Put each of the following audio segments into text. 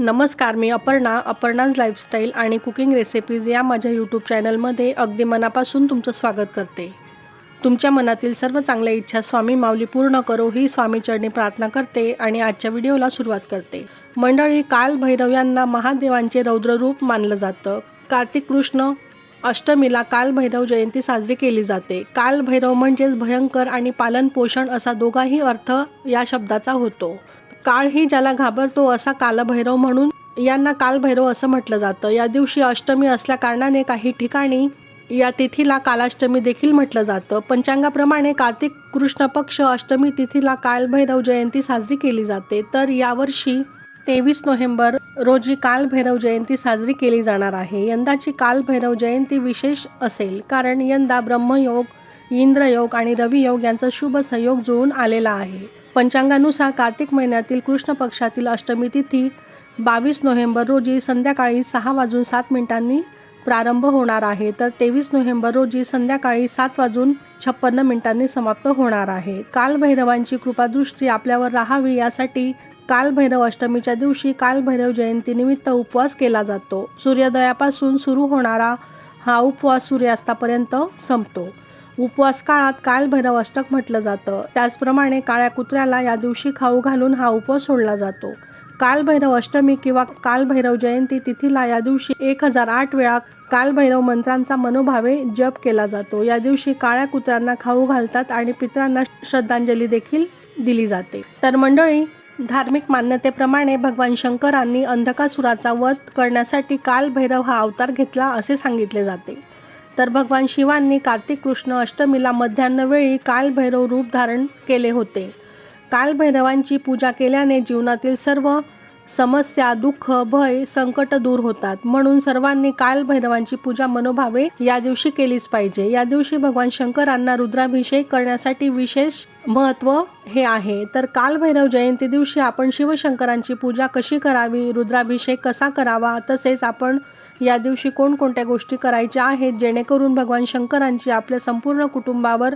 नमस्कार मी अपर्णा अपर्णाज लाईफस्टाईल आणि कुकिंग रेसिपीज या माझ्या यूट्यूब चॅनलमध्ये अगदी मनापासून तुमचं स्वागत करते. तुमच्या मनातील सर्व चांगल्या इच्छा स्वामी माऊली पूर्ण करो ही स्वामी चरणी प्रार्थना करते आणि आजच्या व्हिडिओला सुरुवात करते. मंडळी काल भैरव यांना महादेवांचे रौद्ररूप मानलं जातं. कार्तिक कृष्ण अष्टमीला कालभैरव जयंती साजरी केली जाते. कालभैरव म्हणजेच भयंकर आणि पालन पोषण असा दोघाही अर्थ या शब्दाचा होतो. काळ ही ज्याला घाबरतो असा कालभैरव म्हणून. यांना कालभैरव असं म्हटलं जातं. या दिवशी अष्टमी असल्या कारणाने काही ठिकाणी या तिथीला कालाष्टमी देखील म्हटलं जातं. पंचांगाप्रमाणे कार्तिक कृष्ण पक्ष अष्टमी तिथीला कालभैरव जयंती साजरी केली जाते. तर यावर्षी तेवीस नोव्हेंबर रोजी कालभैरव जयंती साजरी केली जाणार आहे. यंदाची कालभैरव जयंती विशेष असेल कारण यंदा ब्रह्मयोग इंद्रयोग आणि रवियोग यांचा शुभ संयोग जुळून आलेला आहे. पंचांगानुसार कार्तिक महिन्यातील कृष्ण पक्षातील अष्टमी तिथी बावीस नोव्हेंबर रोजी संध्याकाळी सहा वाजून सात मिनिटांनी प्रारंभ होणार आहे. तर तेवीस नोव्हेंबर रोजी संध्याकाळी सात वाजून छप्पन्न मिनिटांनी समाप्त होणार आहे. कालभैरवांची कृपादृष्टी आपल्यावर राहावी यासाठी कालभैरव अष्टमीच्या दिवशी कालभैरव जयंतीनिमित्त उपवास केला जातो. सूर्योदयापासून सुरू होणारा हा उपवास सूर्यास्तापर्यंत संपतो. उपवास काळात कालभैरव अष्टक म्हटलं जातं. त्याचप्रमाणे काळ्या कुत्र्याला या दिवशी खाऊ घालून हा उपवास सोडला जातो. कालभैरव अष्टमी किंवा कालभैरव जयंती तिथीला या दिवशी एक हजार आठ वेळा कालभैरव मंत्रांचा मनोभावे जप केला जातो. या दिवशी काळ्या कुत्र्यांना खाऊ घालतात आणि पितरांना श्रद्धांजली देखील दिली जाते. तर मंडळी धार्मिक मान्यतेप्रमाणे भगवान शंकरांनी अंधकासुराचा वध करण्यासाठी कालभैरव हा अवतार घेतला असे सांगितले जाते. तर भगवान शिवांनी कार्तिक कृष्ण अष्टमीला मध्यान्हवेळी कालभैरव रूप धारण केले होते. कालभैरवांची पूजा केल्याने जीवनातील सर्व समस्या दुःख भय संकट दूर होतात. म्हणून सर्वांनी कालभैरवांची पूजा मनोभावे या दिवशी केलीच पाहिजे. या दिवशी भगवान शंकरांना रुद्राभिषेक करण्यासाठी विशेष महत्त्व हे आहे. तर कालभैरव जयंती दिवशी आपण शिवशंकरांची पूजा कशी करावी रुद्राभिषेक कसा करावा तसेच आपण या दिवशी कोणकोणत्या गोष्टी करायच्या आहेत जेणेकरून भगवान शंकरांची आपल्या संपूर्ण कुटुंबावर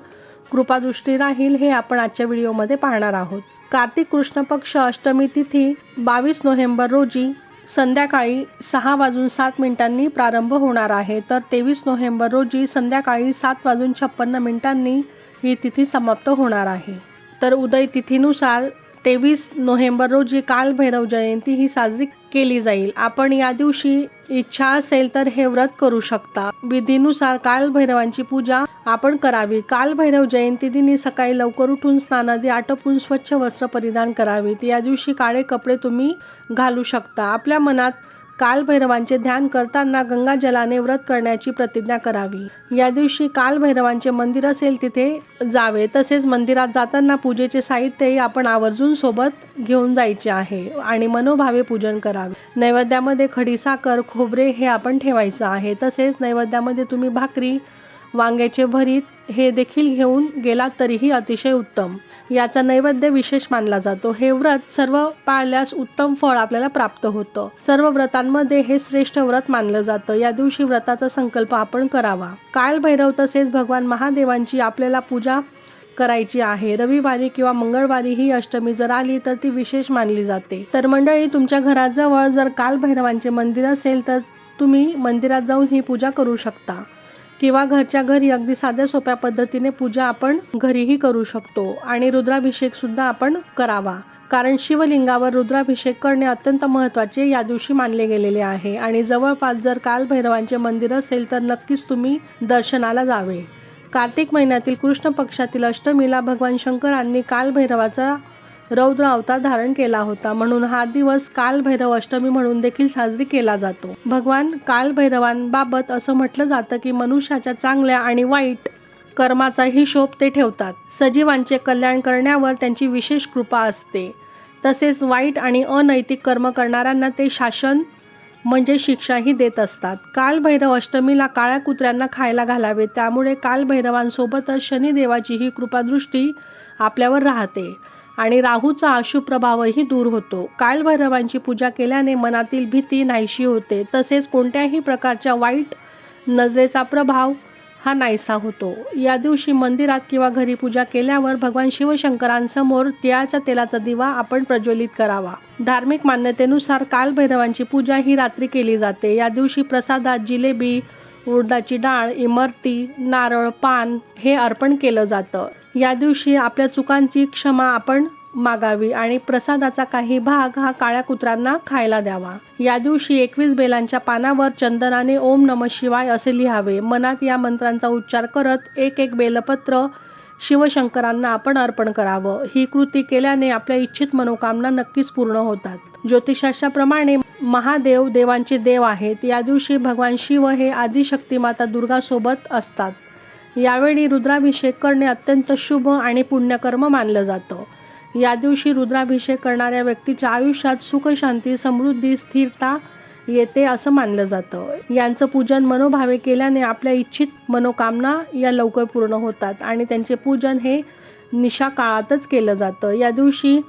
कृपादृष्टी राहील हे आपण आजच्या व्हिडिओमध्ये पाहणार आहोत. कार्तिक कृष्ण पक्ष अष्टमी तिथी बावीस नोव्हेंबर रोजी संध्याकाळी सहा वाजून सात मिनिटांनी प्रारंभ होणार आहे. तर तेवीस नोव्हेंबर रोजी संध्याकाळी सात वाजून छप्पन्न मिनिटांनी ही तिथी समाप्त होणार आहे. तर उदय तिथीनुसार तेवीस नोव्हेंबर रोजी कालभैरव जयंती ही साजरी केली जाईल. आपण या दिवशी इच्छा असेल तर हे व्रत करू शकता. विधीनुसार कालभैरवांची पूजा आपण करावी. कालभैरव जयंती दिनी सकाळी लवकर उठून स्नानादी आटोपून स्वच्छ वस्त्र परिधान करावीत. या दिवशी काळे कपडे तुम्ही घालू शकता. आपल्या मनात कालभैरवांचे ध्यान करताना गंगा जलाने व्रत करण्याची प्रतिज्ञा करावी. या दिवशी कालभैरवांचे मंदिर असेल तिथे जावे. तसेच मंदिरात जाताना पूजेचे साहित्यही आपण आवर्जून सोबत घेऊन जायचे आहे आणि मनोभावे पूजन करावे. नैवेद्यामध्ये खडीसाखर खोबरे हे आपण ठेवायचं आहे. तसेच नैवेद्यामध्ये तुम्ही भाकरी वांग्याचे भरीत हे देखील घेऊन गेलात तरीही अतिशय उत्तम. याचा नैवेद्य विशेष मानला जातो. हे व्रत सर्व पाळल्यास उत्तम फळ आपल्याला प्राप्त होतं. सर्व व्रतांमध्ये हे श्रेष्ठ व्रत मानलं जातं. या दिवशी व्रताचा संकल्प आपण करावा. काल भैरव तसेच भगवान महादेवांची आपल्याला पूजा करायची आहे. रविवारी किंवा मंगळवारी ही अष्टमी जर आली तर ती विशेष मानली जाते. तर मंडळी तुमच्या घराजवळ जर काल भैरवांचे मंदिर असेल तर तुम्ही मंदिरात जाऊन ही पूजा करू शकता. किंवा घरच्या घरी अगदी साध्या सोप्या पद्धतीने पूजा आपण घरीही करू शकतो आणि रुद्राभिषेक सुद्धा आपण करावा. कारण शिवलिंगावर रुद्राभिषेक करणे अत्यंत महत्त्वाचे या दिवशी मानले गेलेले आहे आणि जवळपास जर कालभैरवांचे मंदिर असेल तर नक्कीच तुम्ही दर्शनाला जावे. कार्तिक महिन्यातील कृष्ण पक्षातील अष्टमीला भगवान शंकरांनी कालभैरवाचा रौद्र अवतार धारण केला होता. म्हणून हा दिवस कालभैरव अष्टमी म्हणून देखील साजरी केला जातो. भगवान कालभैरवांबाबत असं म्हटलं जातं की मनुष्याच्या चांगल्या आणि वाईट कर्माचा हिशोब ते ठेवतात. सजीवांचे कल्याण करण्यावर त्यांची विशेष कृपा असते. तसेच वाईट आणि अनैतिक कर्म करणाऱ्यांना ते शासन म्हणजे शिक्षाही देत असतात. कालभैरव अष्टमीला काळ्या कुत्र्यांना खायला घालावे त्यामुळे कालभैरवांसोबतच शनिदेवाची ही कृपादृष्टी आपल्यावर राहते. आणि राहूचा अशुप्रभावही दूर होतो. कालभैरवांची पूजा केल्याने मनातील भीती नाहीशी होते. तसेच कोणत्याही प्रकारच्या वाईट नजरेचा प्रभाव हा नाहीसा होतो. या दिवशी मंदिरात किंवा घरी पूजा केल्यावर भगवान शिवशंकरांसमोर तिळाच्या तेलाचा दिवा आपण प्रज्वलित करावा. धार्मिक मान्यतेनुसार कालभैरवांची पूजा ही रात्री केली जाते. या दिवशी प्रसादात जिलेबी उडदाची डाळ इमरती नारळ पान हे अर्पण केलं जातं. या दिवशी आपल्या चुकांची क्षमा आपण मागावी आणि प्रसादाचा काही भाग हा काळ्या कुत्र्यांना खायला द्यावा. या दिवशी एकवीस बेलांच्या पानावर चंदनाने ओम नम शिवाय असे लिहावे. मनात या मंत्रांचा उच्चार करत एक एक बेलपत्र शिवशंकरांना आपण अर्पण करावं. ही कृती केल्याने आपल्या इच्छित मनोकामना नक्कीच पूर्ण होतात. ज्योतिषाशाप्रमाणे महादेव देवांचे देव आहेत. या दिवशी भगवान शिव हे आदिशक्ती माता असतात. यावेळी रुद्राभिषेक करणे अत्यंत शुभ आणि पुण्यकर्म मानलं जातं. या दिवशी रुद्राभिषेक करणाऱ्या व्यक्तीच्या आयुष्यात सुखशांती समृद्धी स्थिरता येते असं मानलं जातं. यांचं पूजन मनोभावे केल्याने आपल्या इच्छित मनोकामना या लवकर पूर्ण होतात आणि त्यांचे पूजन हे निशा काळातच केलं जातं. या दिवशी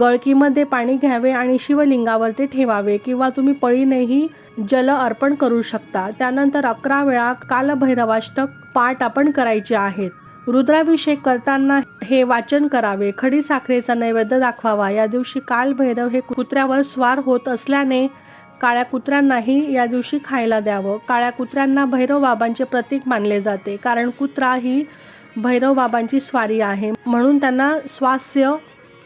गळकीमध्ये पाणी घ्यावे आणि शिवलिंगावर ते ठेवावे किंवा तुम्ही पळीनेही जल अर्पण करू शकता. त्यानंतर अकरा वेळा कालभैरवाष्टक पाठ आपण करायचे आहेत. रुद्राभिषेक करताना हे वाचन करावे. खडी साखरेचा नैवेद्य दाखवावा. या दिवशी कालभैरव हे कुत्र्यावर स्वार होत असल्याने काळ्या कुत्र्यांनाही या दिवशी खायला द्यावं. काळ्या कुत्र्यांना भैरव बाबांचे प्रतीक मानले जाते कारण कुत्रा ही भैरव बाबांची स्वारी आहे. म्हणून त्यांना स्वास्य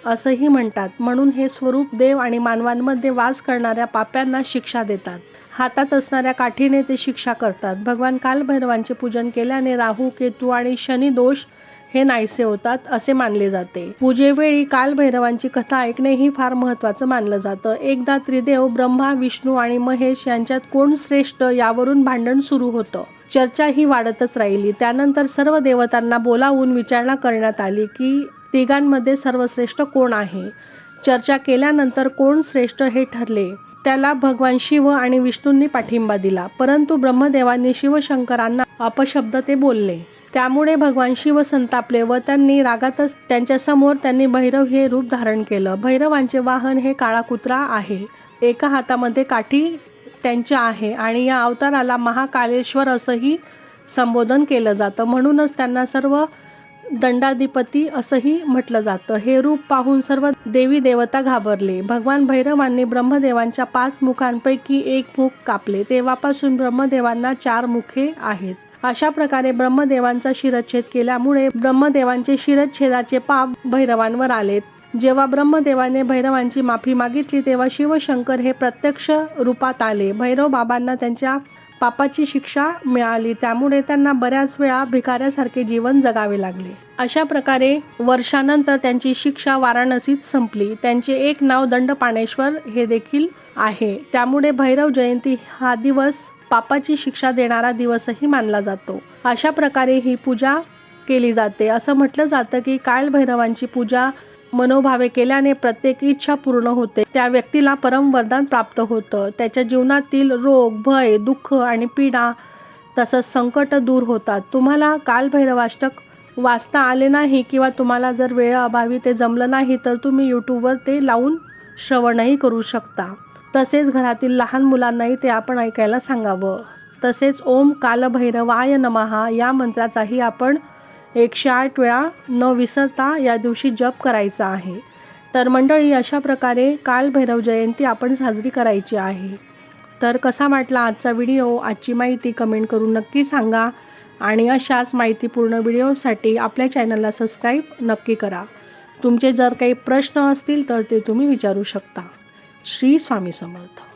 असंही म्हणतात. म्हणून हे स्वरूप देव आणि मानवांमध्ये वास करणाऱ्या पाप्यांना शिक्षा देतात. हातात असणाऱ्या काठीने ते शिक्षा करतात. भगवान कालभैरवांचे पूजन केल्याने राहू केतू आणि शनी दोष हे नाहीसे होतात असे मानले जाते. पूजेवेळी कालभैरवांची कथा ऐकणे ही फार महत्वाचं मानलं जातं. एकदा त्रिदेव ब्रह्मा विष्णू आणि महेश यांच्यात कोण श्रेष्ठ यावरून भांडण सुरू होतं. चर्चा ही वाढतच राहिली. त्यानंतर सर्व देवतांना बोलावून विचारणा करण्यात आली की तिघांमध्ये सर्वश्रेष्ठ कोण आहे? चर्चा केल्यानंतर कोण श्रेष्ठ हे ठरले? त्याला भगवान शिव आणि विष्णूंनी पाठिंबा दिला. परंतु ब्रह्मदेवांनी शिवशंकरांना अपशब्द ते बोलले. त्यामुळे भगवान शिव संतापले व त्यांनी रागातच त्यांच्यासमोर त्यांनी भैरव हे रूप धारण केलं. भैरवांचे वाहन हे काळा कुत्रा आहे. एका हातामध्ये काठी त्यांच्या आहे आणि या अवताराला महाकालेश्वर असंही संबोधन केलं जातं. म्हणूनच त्यांना सर्व दंडाधिपती असंही म्हटलं जातं. हे रूप पाहून सर्व देवी देवता घाबरले. भगवान भैरवांनी ब्रह्मदेवांच्या पाच मुखांपैकी एक मुख कापले. तेव्हापासून ब्रह्मदेवांना चार मुखे आहेत. अशा प्रकारे ब्रह्मदेवांचा शिरच्छेद केल्यामुळे ब्रह्मदेवांचे शिरच्छेदाचे पाप भैरवांवर आले. जेव्हा ब्रह्मदेवाने भैरवांची माफी मागितली तेव्हा शिवशंकर हे प्रत्यक्ष रूपात आले. भैरव बाबांना त्यांच्या पापाची शिक्षा मिळाली. त्यामुळे त्यांना बऱ्याच वेळा भिकाऱ्यासारखे जीवन जगावे लागले. अशा प्रकारे वर्षानंतर त्यांची शिक्षा वाराणसीत संपली. त्यांचे एक नाव दंडपाणेश्वर हे देखील आहे. त्यामुळे भैरव जयंती हा दिवस पापाची शिक्षा देणारा दिवसही मानला जातो. अशा प्रकारे ही पूजा केली जाते. असं म्हटलं जातं की कालभैरवांची पूजा मनोभावे केल्याने प्रत्येक इच्छा पूर्ण होते. त्या व्यक्तीला परम वरदान प्राप्त होतं. त्याच्या जीवनातील रोग भय दुःख आणि पीडा तसंच संकट दूर होतात. तुम्हाला कालभैरवाष्टक वाचता आले नाही किंवा तुम्हाला जर वेळाअभावी ते जमलं नाही तर तुम्ही यूट्यूबवर ते लावून श्रवणही करू शकता. तसेच घरातील लहान मुलांनाही ते आपण ऐकायला सांगावं. तसेच ओम कालभैरवाय नमहा या मंत्राचाही आपण एकशे आठ वेळा न विसरता या दिवशी जप करायचा आहे. तर मंडळी अशा प्रकारे कालभैरव जयंती आपण साजरी करायची आहे. तर कसा वाटला आजचा व्हिडिओ? आजची माहिती कमेंट करून नक्की सांगा आणि अशाच माहितीपूर्ण व्हिडिओसाठी आपल्या चॅनलला सबस्क्राईब नक्की करा. तुमचे जर काही प्रश्न असतील तर ते तुम्ही विचारू शकता. श्री स्वामी समर्थ.